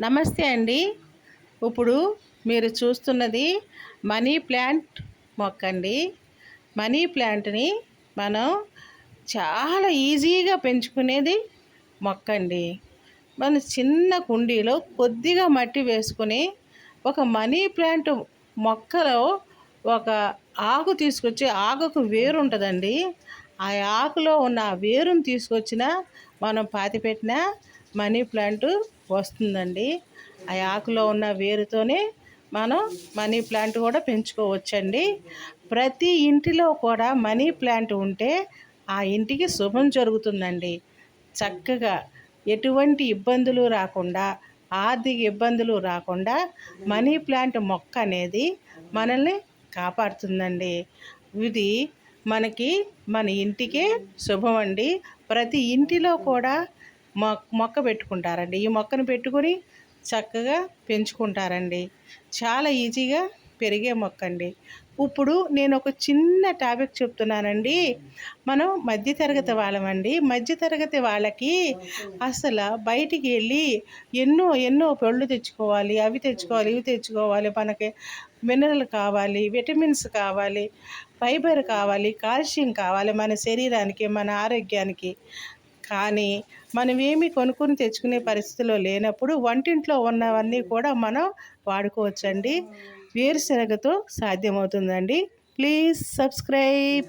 నమస్తే అండి. ఇప్పుడు మీరు చూస్తున్నది మనీ ప్లాంట్ మొక్క అండి. మనీ ప్లాంట్ని మనం చాలా ఈజీగా పెంచుకునేది మొక్క అండి. మన చిన్న కుండీలో కొద్దిగా మట్టి వేసుకొని ఒక మనీ ప్లాంట్ మొక్కలో ఒక ఆకు తీసుకొచ్చి ఆకుకు వేరు ఉంటుందండి. ఆ ఆకులో ఉన్న ఆ వేరుని తీసుకొచ్చిన మనం పాతిపెట్టిన మనీ ప్లాంట్ వస్తుందండి. ఆ ఆకులో ఉన్న వేరుతోనే మనం మనీ ప్లాంట్ కూడా పెంచుకోవచ్చండి. ప్రతి ఇంటిలో కూడా మనీ ప్లాంట్ ఉంటే ఆ ఇంటికి శుభం జరుగుతుందండి. చక్కగా ఎటువంటి ఇబ్బందులు రాకుండా ఆర్థిక ఇబ్బందులు రాకుండా మనీ ప్లాంట్ మొక్క అనేది మనల్ని కాపాడుతుందండి. ఇది మనకి మన ఇంటికే శుభం అండి. ప్రతి ఇంటిలో కూడా మొక్క పెట్టుకుంటారండి. ఈ మొక్కను పెట్టుకొని చక్కగా పెంచుకుంటారండి. చాలా ఈజీగా పెరిగే మొక్క అండి ఇప్పుడు నేను ఒక చిన్న టాపిక్ చెప్తున్నానండి. మనం మధ్యతరగతి వాళ్ళమండి. మధ్యతరగతి వాళ్ళకి అసలు బయటికి వెళ్ళి ఎన్నో ఎన్నో పళ్ళు తెచ్చుకోవాలి అవి తెచ్చుకోవాలి ఇవి తెచ్చుకోవాలి. మనకి మినరల్ కావాలి విటమిన్స్ కావాలి ఫైబర్ కావాలి కాల్షియం కావాలి మన శరీరానికి మన ఆరోగ్యానికి. కానీ మనం ఏమి కొనుక్కొని తెచ్చుకునే పరిస్థితిలో లేనప్పుడు వంటింట్లో ఉన్నవన్నీ కూడా మనం వాడుకోవచ్చండి. వేరుశనగతో సాధ్యమవుతుందండి. Please subscribe.